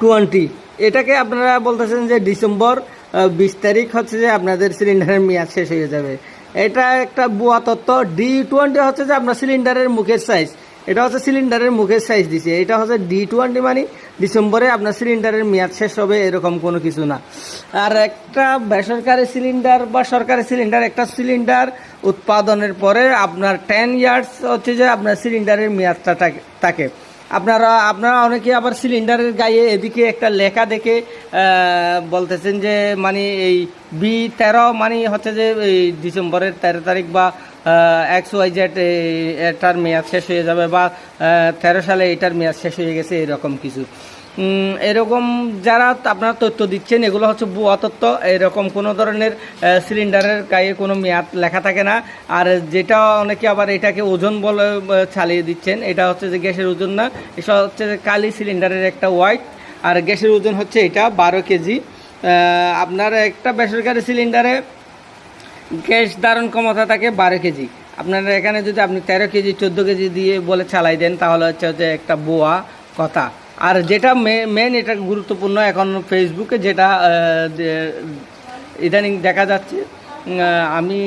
Twenty. এটাকে আপনারা বলতেছেন যে ডিসেম্বর বিশ তারিখ হচ্ছে যে আপনাদের সিলিন্ডারের মেয়াদ শেষ হয়ে যাবে। এটা একটা বুয়া তত্ত্ব। ডি টোয়েন্টি হচ্ছে যে আপনার সিলিন্ডারের মুখের সাইজ এটা হচ্ছে সিলিন্ডারের মুখের সাইজ দিছে। এটা হচ্ছে ডি টোয়েন্টি মানে ডিসেম্বরে আপনার সিলিন্ডারের মেয়াদ শেষ হবে এরকম কোনো কিছু না। আর একটা বেসরকারি সিলিন্ডার বা সরকারি সিলিন্ডার, একটা সিলিন্ডার উৎপাদনের পরে আপনার টেন ইয়ার্স হচ্ছে যে আপনার সিলিন্ডারের মেয়াদটা থাকে- আপনারা আপনারা অনেকে আবার সিলিন্ডারের গায়ে এদিকে একটা লেখা দেখে বলতেছেন যে মানে এই বি তেরো মানে হচ্ছে যে এই ডিসেম্বরের তেরো তারিখ বা এক্স ওয়াই জেড এটার মেয়াদ শেষ হয়ে যাবে বা তেরো সালে এটার মেয়াদ শেষ হয়ে গেছে, এরকম কিছু। এরকম যারা আপনারা তথ্য দিচ্ছেন, এগুলো হচ্ছে ভুয়া তথ্য। এরকম কোনো ধরনের সিলিন্ডারের গায়ে কোনো মেয়াদ লেখা থাকে না। আর যেটা অনেকে আবার এটাকে ওজন বলে চালিয়ে দিচ্ছেন, এটা হচ্ছে যে গ্যাসের ওজন না, এটা হচ্ছে যে কালি সিলিন্ডারের একটা ওয়াইট। আর গ্যাসের ওজন হচ্ছে এটা বারো কেজি। আপনার একটা বেসরকারি সিলিন্ডারে গ্যাস ধারণ ক্ষমতা থাকে বারো কেজি। আপনার এখানে যদি আপনি তেরো কেজি, চোদ্দ কেজি দিয়ে বলে চালাই দেন, তাহলে হচ্ছে যে একটা বোয়া কথা। আর যেটা মেন এটা গুরুত্বপূর্ণ এখন ফেসবুকে যেটা ইদানিং দেখা যাচ্ছে আমি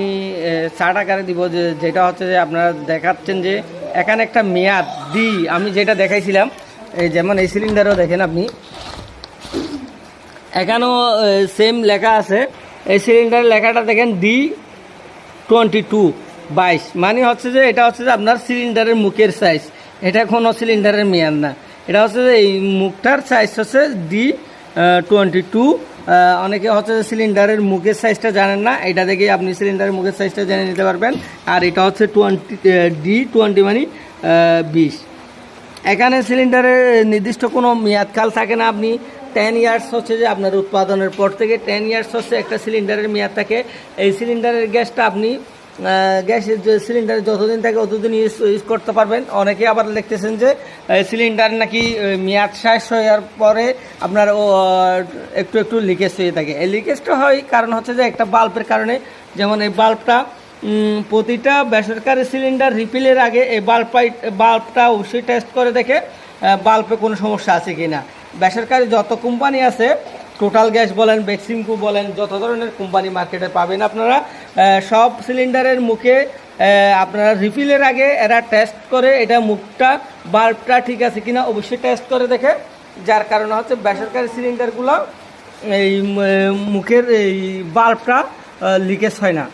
ষাট আকারে দিব যে, যেটা হচ্ছে যে আপনারা দেখাচ্ছেন যে, এখানে একটা মেয়াদ দি আমি যেটা দেখাইছিলাম, এই যেমন এই সিলিন্ডারও দেখেন আপনি। এখানেও সেম লেখা আছে, এই সিলিন্ডারের লেখাটা দেখেন ডি টোয়েন্টি টু বাইশ। মানে হচ্ছে যে, এটা হচ্ছে যে আপনার সিলিন্ডারের মুখের সাইজ এটা কোনো সিলিন্ডারের মেয়াদ না। এটা হচ্ছে যে এই মুখটার সাইজ হচ্ছে ডি টোয়েন্টি টু অনেকে হচ্ছে যে সিলিন্ডারের মুখের সাইজটা জানেন না, এটা দেখে আপনি সিলিন্ডারের মুখের সাইজটা জেনে নিতে পারবেন। আর এটা হচ্ছে টোয়েন্টি ডি টোয়েন্টি মানে বিশ। এখানে সিলিন্ডারের নির্দিষ্ট কোনো মেয়াদকাল থাকে না, আপনি টেন ইয়ার্স হচ্ছে যে আপনার উৎপাদনের পর থেকে টেন ইয়ার্স হচ্ছে একটা সিলিন্ডারের মেয়াদ থাকে। এই সিলিন্ডারের গ্যাসটা আপনি গ্যাসের যে সিলিন্ডার যতদিন থাকে ততদিন ইউজ ইউজ করতে পারবেন। অনেকে আবার লিখতেছেন যে সিলিন্ডার নাকি মেয়াদ শেষ হওয়ার পরে আপনার, ও একটু একটু লিকেজ হয়ে থাকে। এই লিকেজটা হয় কারণ হচ্ছে যে একটা বাল্বের কারণে। যেমন এই বাল্বটা প্রতিটা বেসরকারি সিলিন্ডার রিপিলের আগে এই বাল্বটাই বাল্বটা অবশ্যই টেস্ট করে দেখে বাল্বে কোনো সমস্যা আছে কি না বেসরকারি যত কোম্পানি আছে টোটাল গ্যাস বলেন বেক্সিমকো বলেন, যত ধরনের কোম্পানি মার্কেটে পাবেন আপনারা সব সিলিন্ডারের মুখে আপনারা রিফিলের আগে এরা টেস্ট করে এটা মুখটা বাল্বটা ঠিক আছে কিনা অবশ্যই টেস্ট করে দেখে। যার কারণে হচ্ছে বেসরকারি সিলিন্ডারগুলো এই মুখের এই বাল্বটা লিকেজ হয় না।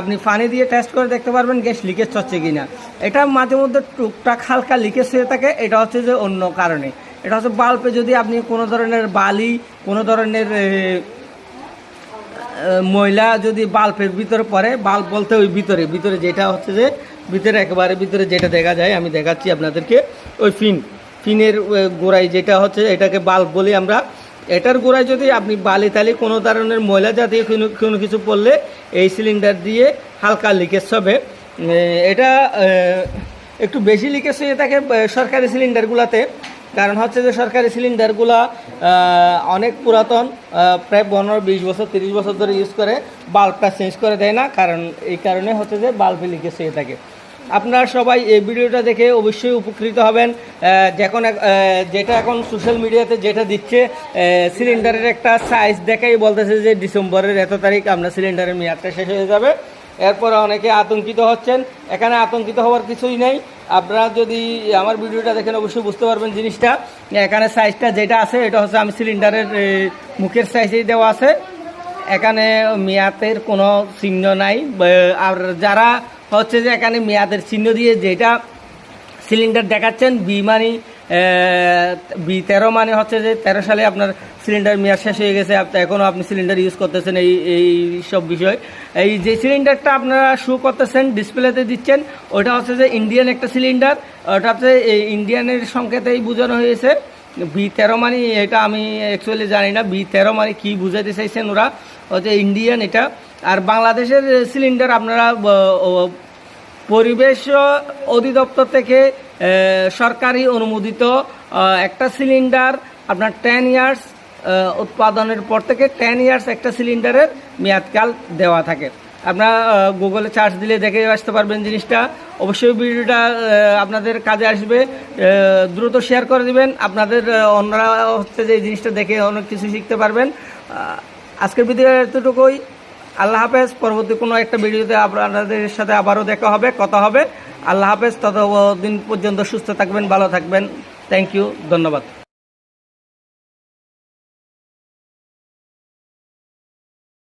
আপনি পানি দিয়ে টেস্ট করে দেখতে পারবেন গ্যাস লিকেজ হচ্ছে কি না এটা মাঝে মধ্যে টুকটাক হালকা লিকেজ হয়ে থাকে, এটা হচ্ছে যে অন্য কারণে। এটা হচ্ছে বাল্বে যদি আপনি কোনো ধরনের বালি, কোনো ধরনের ময়লা যদি বাল্বের ভিতরে পড়ে, বাল্ব বলতে ওই ভিতরে ভিতরে যেটা হচ্ছে যে, ভিতরে একেবারে ভিতরে যেটা দেখা যায়, আমি দেখাচ্ছি আপনাদেরকে, ওই ফিন, ফিনের গোড়ায় যেটা হচ্ছে, এটাকে বাল্ব বলি আমরা। এটার গোড়ায় যদি আপনি বালি তালি কোনো ধরনের ময়লা জাতীয় কোনো কোনো কিছু পড়লে, এই সিলিন্ডার দিয়ে হালকা লিকেজ হবে। এটা একটু বেশি লিকেজ হয়ে থাকে সরকারি সিলিন্ডারগুলোতে। কারণ হচ্ছে যে সরকারি সিলিন্ডারগুলো অনেক পুরাতন প্রায় পনেরো, বিশ বছর, তিরিশ বছর ধরে ইউজ করে বাল্বটা চেঞ্জ করে দেয় না, কারণ এই কারণে হচ্ছে যে বাল্বে লিকেজ হয়ে থাকে। আপনারা সবাই এই ভিডিওটা দেখে অবশ্যই উপকৃত হবেন। যখন যেটা এখন সোশ্যাল মিডিয়াতে যেটা দিচ্ছে সিলিন্ডারের একটা সাইজ দেখাই বলতেছে যে ডিসেম্বরের এত তারিখ আপনার সিলিন্ডারের মেয়াদটা শেষ হয়ে যাবে। এরপরে অনেকে আতঙ্কিত হচ্ছেন। এখানে আতঙ্কিত হওয়ার কিছুই নেই। আপনারা যদি আমার ভিডিওটা দেখেন, অবশ্যই বুঝতে পারবেন জিনিসটা। এখানে সাইজটা যেটা আছে, এটা হচ্ছে আমি সিলিন্ডারের মুখের সাইজেই দেওয়া আছে। এখানে মেয়াদের কোনো চিহ্ন নাই। আর যারা হচ্ছে যে এখানে মেয়াদের চিহ্ন দিয়ে যেটা সিলিন্ডার দেখাচ্ছেন বি মানে বি, তেরো মানে হচ্ছে যে তেরো সালে আপনার সিলিন্ডার মেয়াদ শেষ হয়ে গেছে। এখনও আপনি সিলিন্ডার ইউজ করতেছেন এই এই সব বিষয়। এই যে সিলিন্ডারটা আপনারা শু করতেছেন ডিসপ্লেতে দিচ্ছেন, ওটা হচ্ছে যে ইন্ডিয়ান একটা সিলিন্ডার ওটা হচ্ছে এই ইন্ডিয়ানের সংকেতেই বোঝানো হয়েছে। বি, তেরো মানে এটা আমি অ্যাকচুয়ালি জানি না। বি, তেরো মানে কী বুঝাতে চাইছেন ওরা? হচ্ছে ইন্ডিয়ান এটা। আর বাংলাদেশের সিলিন্ডার আপনারা পরিবেশ অধিদপ্তর থেকে সরকারি অনুমোদিত একটা সিলিন্ডার আপনার টেন ইয়ার্স উৎপাদনের পর থেকে টেন ইয়ার্স একটা সিলিন্ডারের মেয়াদকাল দেওয়া থাকে। আপনারা গুগলে চার্জ দিলে দেখে আসতে পারবেন জিনিসটা। অবশ্যই ভিডিওটা আপনাদের কাজে আসবে। দ্রুত শেয়ার করে দিবেন। আপনাদের অন্যরা হচ্ছে যে এই জিনিসটা দেখে অনেক কিছু শিখতে পারবেন। আজকের ভিডিও এতটুকুই। আল্লাহ হাফেজ, পরবর্তী কোনো একটা ভিডিওতে আপনাদের সাথে আবারও দেখা হবে, কথা হবে। আল্লাহ হাফেজ, ততদিন পর্যন্ত সুস্থ থাকবেন, ভালো থাকবেন। থ্যাংক ইউ ধন্যবাদ।